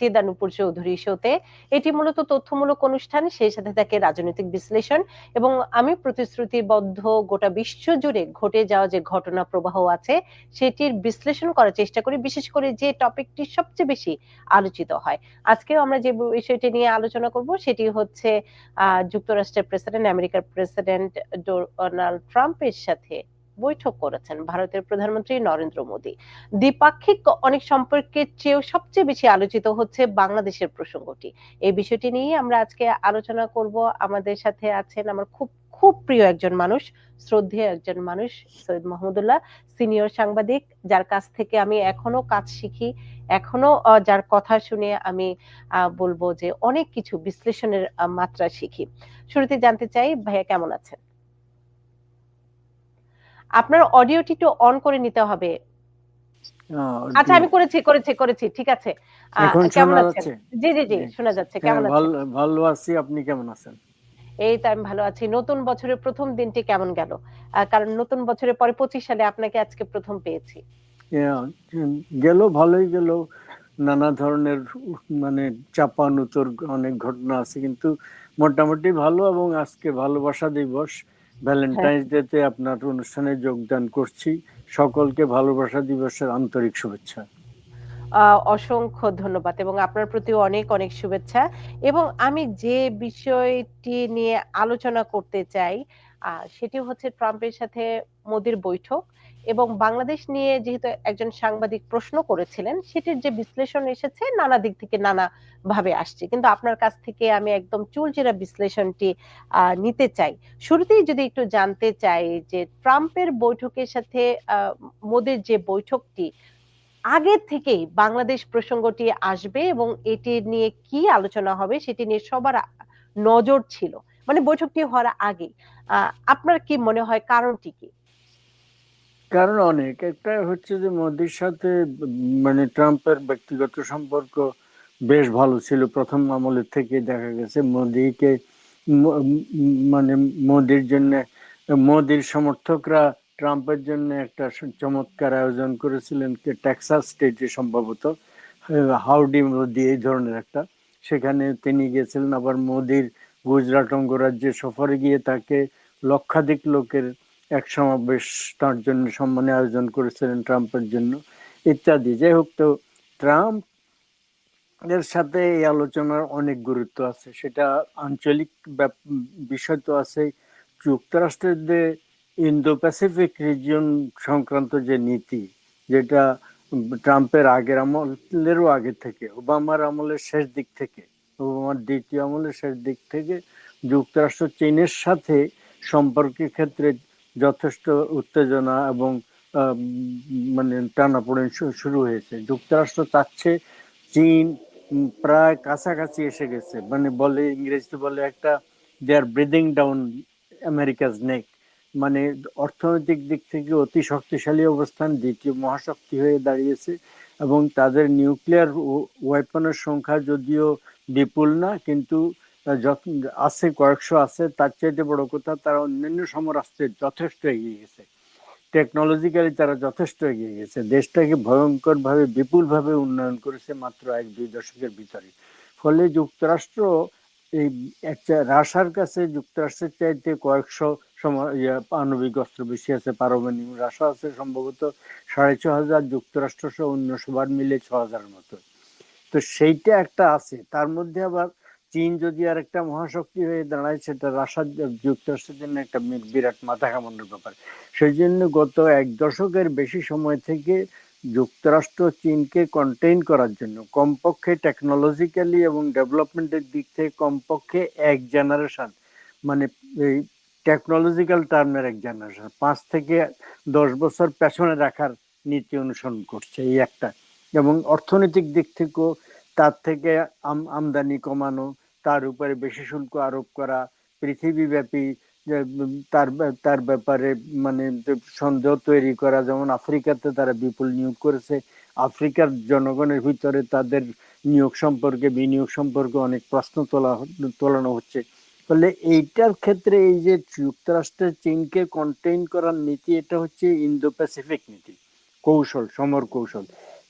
টেদা চৌধুরী শোতে। এটি মূলত তথ্যমূলক অনুষ্ঠান, সেই সাথে থাকে রাজনৈতিক বিশ্লেষণ এবং আমি প্রতিশ্রুতিবদ্ধ গোটা বিশ্ব জুড়ে ঘটে যাওয়া যে ঘটনা প্রবাহ আছে, সেটির বিশ্লেষণ করার চেষ্টা করি, বিশেষ করে যে টপিকটি সবচেয়ে বেশি আলোচিত হয়। আজকেও আমরা যে বিষয়টি নিয়ে আলোচনা করব, সেটি হচ্ছে যুক্তরাষ্ট্রের প্রেসিডেন্ট, আমেরিকার প্রেসিডেন্ট ডোনাল্ড ট্রাম্পের সাথে। বৈঠক করেছেন ভারতের প্রধানমন্ত্রী নরেন্দ্র মোদী। দ্বিপাক্ষিক অনেক সম্পর্কের চেয়েও সবচেয়ে বেশি আলোচিত হচ্ছে বাংলাদেশের প্রসঙ্গটি। এই বিষয়টি নিয়ে আমরা আজকে আলোচনা করব। আমাদের সাথে আছেন আমার খুব খুব প্রিয় একজন মানুষ, শ্রদ্ধেয় একজন মানুষ, সৈয়দ মাহমুদুল্লাহ সিনিয়র সাংবাদিক, যার কাছ থেকে আমি এখনও কাজ শিখি, এখনও যার কথা শুনে আমি বলব যে অনেক কিছু বিশ্লেষণের মাত্রা শিখি। শুরুতে জানতে চাই, ভাইয়া কেমন আছেন? আপনার অডিওটি একটু অন করে নিতে হবে। আচ্ছা আমি করেছি করেছি করেছি ঠিক আছে। কেমন আছেন? জি জি জি। শোনা যাচ্ছে হ্যাঁ কেমন আছেন? ভালো ভালো আছি আপনি কেমন আছেন? এই তো আমি ভালো আছি। নতুন বছরের প্রথম দিনটি কেমন গেল? কারণ নতুন বছরের পরে পঁচিশ সালে আপনাকে আজকে প্রথম পেয়েছি। উম, গেল ভালোই গেল। নানা ধরনের মানে চাপান উত্তর অনেক ঘটনা আছে কিন্তু মোটামুটি ভালো এবং আজকে ভালোবাসা দিবস। ভ্যালেন্টাইন্স ডে তে আপনার অনুষ্ঠানে যোগদান করছি। সকলকে ভালোবাসা দিবসের আন্তরিক শুভেচ্ছা। আহ, অসংখ্য ধন্যবাদ এবং আপনার প্রতি অনেক অনেক শুভেচ্ছা। এবং আমি যে বিষয়টি নিয়ে আলোচনা করতে চাই সেটি হচ্ছে ট্রাম্পের সাথে মোদির বৈঠক এবং বাংলাদেশ নিয়ে যেহেতু একজন সাংবাদিক প্রশ্ন করেছিলেন, সেটির যে বিশ্লেষণ এসেছে নানা দিক থেকে নানা ভাবে আসছে। কিন্তু আপনার কাছ থেকে আমি একদম চুলচেরা বিশ্লেষণটি নিতে চাই। শুরুতেই যদি একটু জানতে চাই যে ট্রাম্পের বৈঠকের সাথে মোদির যে বৈঠকটি, আগে থেকেই বাংলাদেশ প্রসঙ্গটি আসবে এবং এটি নিয়ে কি আলোচনা হবে সেটি নিয়ে সবার নজর ছিল। মানে বৈঠকটি হওয়ার আগে আপনার কি মনে হয় কারণটি কি? কারণ অনেক। একটা হচ্ছে যে মোদির সাথে মানে ট্রাম্পের ব্যক্তিগত সম্পর্ক বেশ ভালো ছিল। প্রথম আমলের থেকে দেখা গেছে মোদিকে মানে মোদির জন্য, মোদির সমর্থকরা ট্রাম্পের জন্য একটা চমৎকার আয়োজন করেছিলেন টেক্সাস স্টেটে সম্ভবত হাউডি মোদি এই ধরনের একটা। সেখানে তিনি গেছিলেন, আবার মোদির গুজরাট অঙ্গরাজ্যে সফরে গিয়ে তাকে লক্ষাধিক লোকের এক সমাবেশ তার জন্য সম্মানে আয়োজন করেছিলেন ট্রাম্পের জন্য, ইত্যাদি। যাই হোক তো ট্রাম্প এর সাথে এই আলোচনার অনেক গুরুত্ব আছে। সেটা আঞ্চলিক বিষয় তো আছে যুক্তরাষ্ট্রের যে ইন্দো প্যাসিফিক রিজিয়ন সংক্রান্ত যে নীতি, যেটা ট্রাম্পের আগের আমলেরও আগে থেকে, ওবামার আমলের শেষ দিক থেকে ওবামার দ্বিতীয় আমলের শেষ দিক থেকে যুক্তরাষ্ট্র চীনের সাথে সম্পর্কের ক্ষেত্রে যথেষ্ট উত্তেজনা এবং মানে টানাপোড়েন শুরু হয়েছে। যুক্তরাষ্ট্র চাচ্ছে চীন প্রায় কাছাকাছি এসে গেছে। মানে বলে, ইংরেজিতে বলে একটা দে আর ব্রিদিং ডাউন আমেরিকাজ নেক মানে অর্থনৈতিক দিক থেকে অতি শক্তিশালী অবস্থান, দ্বিতীয় মহাশক্তি হয়ে দাঁড়িয়েছে এবং তাদের নিউক্লিয়ার ওয়েপনের সংখ্যা যদিও বিপুল না কিন্তু যত আছে কয়েকশো আছে তার চাইতে বড় কথা তারা অন্যান্য সমরাষ্ট্রে যথেষ্ট এগিয়ে গেছে। টেকনোলজিক্যালি তারা যথেষ্ট এগিয়ে গেছে। দেশটাকে ভয়ঙ্কর ভাবে বিপুল ভাবে উন্নয়ন করেছে মাত্র এক দুই দশকের ভিতরে। ফলে যুক্তরাষ্ট্র এই একটা রাশার কাছে যুক্তরাষ্ট্রের চাইতে কয়েকশো ইয়া, আণবিক অস্ত্র বেশি আছে পারমাণবিক রাশা আছে সম্ভবত সাড়ে ছ হাজার যুক্তরাষ্ট্র সহ অন্য সবার মিলে ছ হাজারের মতো। তো সেইটা একটা আছে। তার মধ্যে আবার চীন যদি আর একটা মহাশক্তি হয়ে দাঁড়ায়, সেটা রাশার যুক্তরাষ্ট্রের জন্য একটা বিরাট মাথা কামানোর ব্যাপার। সেই জন্য গত এক দশকের বেশি সময় থেকে যুক্তরাষ্ট্র চীনকে কন্টেইন করার জন্য, কমপক্ষে টেকনোলজিক্যালি এবং ডেভেলপমেন্টের দিক থেকে কমপক্ষে এক জেনারেশন মানে এই টেকনোলজিক্যাল টার্মের এক জেনারেশন পাঁচ থেকে দশ বছর পেছনে রাখার নীতি অনুসরণ করছে, এই একটা। এবং অর্থনৈতিক দিক থেকেও তার থেকে আম- আমদানি কমানো, তার উপরে বেশি শুল্ক আরোপ করা, পৃথিবীব্যাপী তার তার ব্যাপারে মানে সন্দেহ তৈরি করা, যেমন আফ্রিকাতে তারা বিপুল নিয়োগ করেছে, আফ্রিকার জনগণের ভিতরে তাদের নিয়োগ সম্পর্কে, বিনিয়োগ সম্পর্কে অনেক প্রশ্ন তোলা তোলানো হচ্ছে। ফলে এইটার ক্ষেত্রে এই যে যুক্তরাষ্ট্রের চীনকে কন্টেইন করার নীতি, এটা হচ্ছে ইন্দো প্যাসিফিক নীতি, কৌশল সমর কৌশল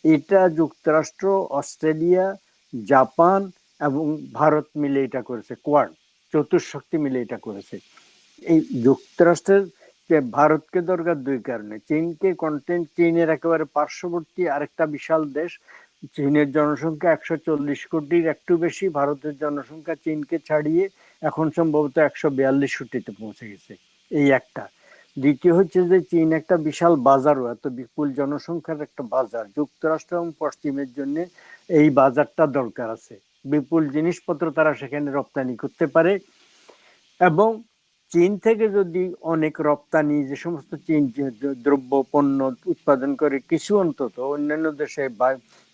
এটা যুক্তরাষ্ট্র, অস্ট্রেলিয়া, জাপান এবং ভারত মিলে এটা করেছে, কোয়াড চতুর্শক্তি মিলে এটা করেছে। এই যুক্তরাষ্ট্রের ভারতকে দরকার দুই কারণে, চীনকে কন্টেন্ট চীনের একেবারে পার্শ্ববর্তী আরেকটা বিশাল দেশ, চীনের জনসংখ্যা একশো চল্লিশ কোটির একটু বেশি, ভারতের জনসংখ্যা চীনকে ছাড়িয়ে এখন সম্ভবত একশো বিয়াল্লিশ কোটিতে পৌঁছে গেছে। এই একটা। দ্বিতীয় হচ্ছে যে চীন একটা বিশাল বাজারও, এত বিপুল জনসংখ্যার একটা বাজার। যুক্তরাষ্ট্র এবং পশ্চিমের জন্য এই বাজারটা দরকার আছে। বিপুল জিনিসপত্র তারা সেখানে রপ্তানি করতে পারে এবং চীন থেকে যদি অনেক রপ্তানি, যে সমস্ত চীন দ্রব্য, পণ্য উৎপাদন করে, কিছু অন্তত, অন্যান্য দেশে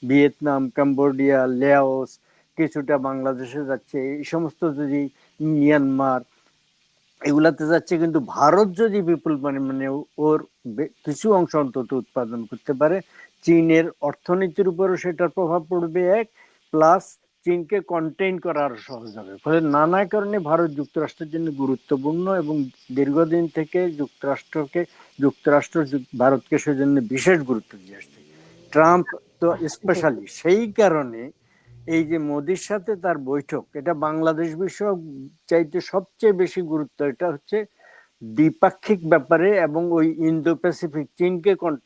ভিয়েতনাম, কম্বোডিয়া লেওস কিছুটা বাংলাদেশে যাচ্ছে, এই সমস্ত যদি মিয়ানমার এগুলাতে যাচ্ছে কিন্তু ভারত যদি বিপুল পরিমাণে ওর কিছু অংশ অন্তত উৎপাদন করতে পারে, চীনের অর্থনীতির উপরও সেটার প্রভাব পড়বে এক, প্লাস চীনকে কন্টেইন করা আরও সহজ হবে। ফলে নানা কারণে ভারত যুক্তরাষ্ট্রের জন্য গুরুত্বপূর্ণ এবং দীর্ঘদিন থেকে যুক্তরাষ্ট্রকে, যুক্তরাষ্ট্র ভারতকে সেজন্য বিশেষ গুরুত্ব দিয়ে আসছে। ট্রাম্প তো স্পেশালি সেই কারণে এই যে মোদির সাথে তার বৈঠক, এটা বাংলাদেশ বিষয়ক চাইতে সবচেয়ে বেশি গুরুত্ব, এটা হচ্ছে দ্বিপাক্ষিক ব্যাপারে এবং ওই ইন্দো প্যাসিফিক চীনকে কন্টেইন